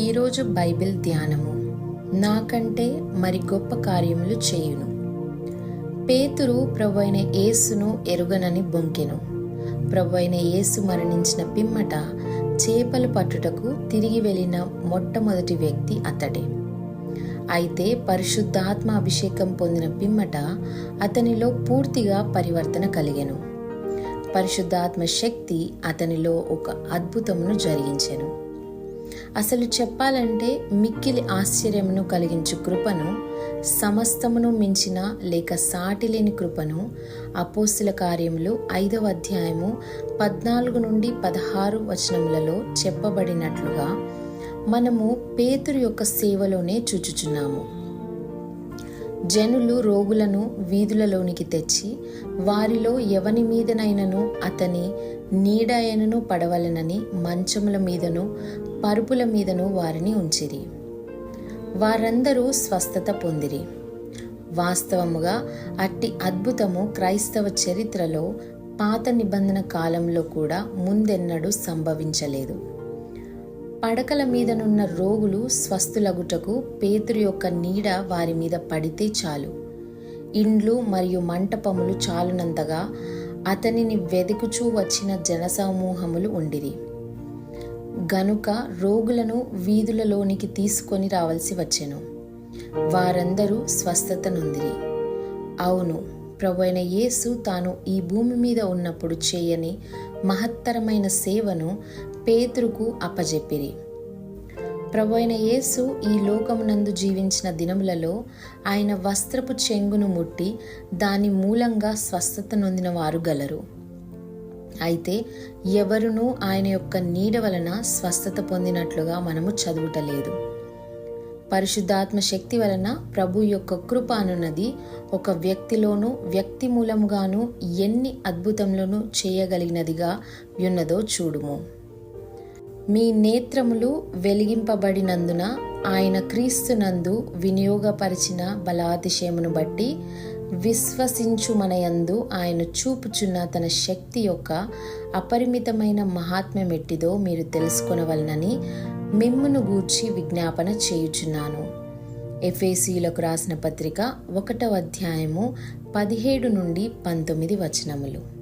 ఈరోజు బైబిల్ ధ్యానము. నాకంటే మరి గొప్ప కార్యములు చేయును. పేతురు ప్రవ్వైన యేసును ఎరుగనని బొంకెను. ప్రవ్వైన యేసు మరణించిన పిమ్మట చేపలు పట్టుటకు తిరిగి వెళ్ళిన మొట్టమొదటి వ్యక్తి అతడే. అయితే పరిశుద్ధాత్మ అభిషేకం పొందిన పిమ్మట అతనిలో పూర్తిగా పరివర్తన కలిగెను. పరిశుద్ధాత్మ శక్తి అతనిలో ఒక అద్భుతమును జరిగించెను. అసలు చెప్పాలంటే మిక్కిలి ఆశ్చర్యమును కలిగించు కృపను సమస్తమును మించిన లేక సాటి లేని కృపను అపోస్తుల కార్యములు ఐదవ అధ్యాయము పద్నాలుగు నుండి పదహారు వచనములలో చెప్పబడినట్లుగా మనము పేతురు యొక్క సేవలోనే చూచుచున్నాము. జనులు రోగులను వీధులలోనికి తెచ్చి వారిలో ఎవని మీదనైనను అతని నీడయనను పడవలనని మంచముల మీదను పరుపుల మీదను వారిని ఉంచిరి. వారందరూ స్వస్థత పొందిరి. వాస్తవముగా అట్టి అద్భుతము క్రైస్తవ చరిత్రలో పాత నిబంధన కాలంలో కూడా ముందెన్నడూ సంభవించలేదు. పడకల మీదనున్న రోగులు స్వస్థులగుటకు పేతురు యొక్క నీడ వారి మీద పడితే చాలు. ఇండ్లు మరియు మంటపములు చాలునంతగా అతనిని వెదుకుచూ వచ్చిన జనసమూహములు ఉండిరి. గనుక రోగులను వీధులలోనికి తీసుకొని రావలసి వచ్చెను. వారందరూ స్వస్థత నొందిరి. అవును ప్రభు అయిన యేసు తాను ఈ భూమి మీద ఉన్నప్పుడు చేయని మహత్తరమైన సేవను పేతురుకు అప్పజెప్పిరి. ప్రభు అయిన యేసు ఈ లోకమునందు జీవించిన దినములలో ఆయన వస్త్రపు చెంగును ముట్టి దాని మూలంగా స్వస్థత నొందిన వారు గలరు. అయితే ఎవరునూ ఆయన యొక్క నీడ వలన స్వస్థత పొందినట్లుగా మనము చదువుటలేదు. పరిశుద్ధాత్మ శక్తి వలన ప్రభు యొక్క కృప అనున్నది. ఒక వ్యక్తిలోనూ వ్యక్తి మూలముగాను ఎన్ని అద్భుతంలోనూ చేయగలిగినదిగా ఉన్నదో చూడుము. మీ నేత్రములు వెలిగింపబడినందున ఆయన క్రీస్తునందు వినియోగపరిచిన బలాతిశయమును బట్టి విశ్వసించు మనయందు ఆయన చూపుచున్న తన శక్తి యొక్క అపరిమితమైన మహాత్మ్యమెట్టిదో మీరు తెలుసుకొనవలనని మిమ్మును గూర్చి విజ్ఞాపన చేయుచున్నాను. ఎఫేసీలకు రాసిన పత్రిక ఒకటవ అధ్యాయము పదిహేడు నుండి పంతొమ్మిది వచనములు.